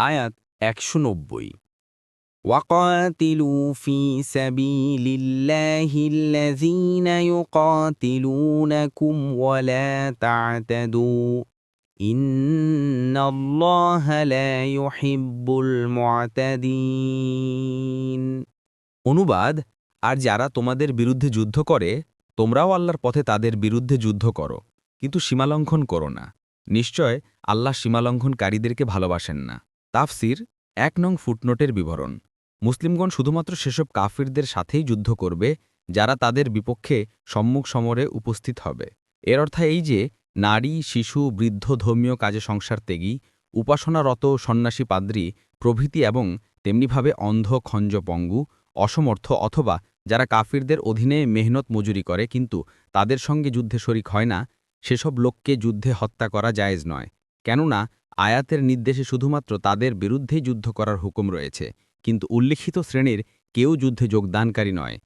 আয়াত একশো নব্বই। وقاتلوا في অনুবাদ, আর যারা তোমাদের বিরুদ্ধে যুদ্ধ করে, তোমরাও আল্লাহর পথে তাদের বিরুদ্ধে যুদ্ধ করো, কিন্তু সীমালঙ্ঘন করো না। নিশ্চয় আল্লাহ সীমালঙ্ঘনকারীদেরকে ভালোবাসেন না। তাফসির এক নং ফুটনোটের বিবরণ। মুসলিমগণ শুধুমাত্র সেসব কাফিরদের সাথেই যুদ্ধ করবে, যারা তাদের বিপক্ষে সম্মুখ সমরে উপস্থিত হবে। এর অর্থ এই যে, নারী, শিশু, বৃদ্ধ, ধর্মীয় কাজে সংসার ত্যাগী, উপাসনারত সন্ন্যাসী পাদ্রী, প্রভৃতি এবং তেমনিভাবে অন্ধ খঞ্জ পঙ্গু অসমর্থ অথবা যারা কাফিরদের অধীনে মেহনত মজুরি করে কিন্তু তাদের সঙ্গে যুদ্ধে শরিক হয় না, সেসব লোককে যুদ্ধে হত্যা করা জায়েজ নয়। কেননা আয়াতের নির্দেশে শুধুমাত্র তাদের বিরুদ্ধেই যুদ্ধ করার হুকুম রয়েছে, কিন্তু উল্লিখিত শ্রেণির কেউ যুদ্ধে যোগদানকারী নয়।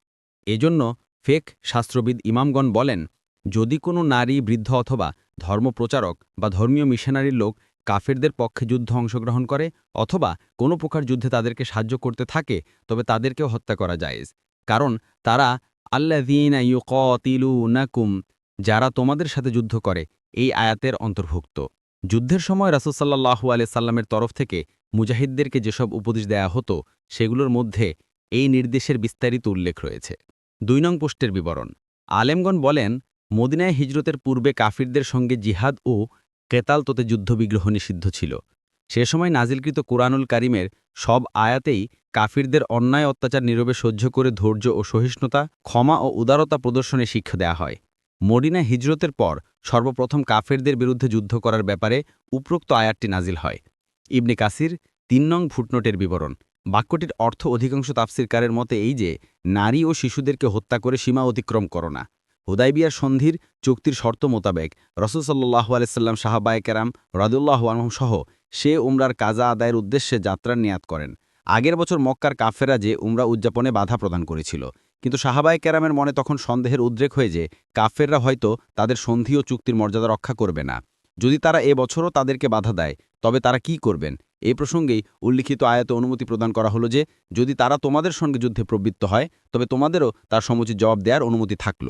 এজন্য ফেক শাস্ত্রবিদ ইমামগণ বলেন, যদি কোনো নারী, বৃদ্ধ অথবা ধর্মপ্রচারক বা ধর্মীয় মিশনারির লোক কাফেরদের পক্ষে যুদ্ধ অংশগ্রহণ করে অথবা কোনো প্রকার যুদ্ধে তাদেরকে সাহায্য করতে থাকে, তবে তাদেরকেও হত্যা করা জায়েজ। কারণ তারা আল্লাযীনা ইউকাতিলুনাকুম, যারা তোমাদের সাথে যুদ্ধ করে, এই আয়াতের অন্তর্ভুক্ত। যুদ্ধের সময় রাসূলসাল্লাহু আলি সাল্লামের তরফ থেকে মুজাহিদদেরকে যেসব উপদেশ দেয়া হতো, সেগুলোর মধ্যে এই নির্দেশের বিস্তারিত উল্লেখ রয়েছে। দুই নং পোস্টের বিবরণ। আলেমগণ বলেন, মদিনায় হিজরতের পূর্বে কাফিরদের সঙ্গে জিহাদ ও কেতাল তোতে যুদ্ধবিগ্রহ নিষিদ্ধ ছিল। সে সময় নাজিলকৃত কোরআনুল কারিমের সব আয়াতেই কাফিরদের অন্যায় অত্যাচার নীরবে সহ্য করে ধৈর্য ও সহিষ্ণুতা, ক্ষমা ও উদারতা প্রদর্শনে শিক্ষা দেয়া হয়। মদিনা হিজরতের পর সর্বপ্রথম কাফেরদের বিরুদ্ধে যুদ্ধ করার ব্যাপারে উপরোক্ত আয়াতটি নাজিল হয়। ইবনে কাসির তিন নং ফুটনোটের বিবরণ। বাক্যটির অর্থ অধিকাংশ তাফসিরকারের মতে এই যে, নারী ও শিশুদেরকে হত্যা করে সীমা অতিক্রম করো না। হুদাইবিয়ার সন্ধির চুক্তির শর্ত মোতাবেক রসুলসাল্লাহু আলাইসাল্লাম সাহাবায় কেরাম রাদুল্লাহ সহ সে উমরার কাজা আদায়ের উদ্দেশ্যে যাত্রার নিয়াত করেন। আগের বছর মক্কার কাফেরা যে উমরা উদযাপনে বাধা প্রদান করেছিল। কিন্তু সাহাবায় ক্যারামের মনে তখন সন্দেহের উদ্রেক হয়ে যে কাফেররা হয়তো তাদের সন্ধি ও চুক্তির মর্যাদা রক্ষা করবে না। যদি তারা এ বছরও তাদেরকে বাধা দেয়, তবে তারা কি করবেন? এ প্রসঙ্গেই উল্লিখিত আয়াতে অনুমতি প্রদান করা হলো যে, যদি তারা তোমাদের সঙ্গে যুদ্ধে প্রবৃত্ত হয়, তবে তোমাদেরও তার সমুচিত জবাব দেওয়ার অনুমতি থাকল।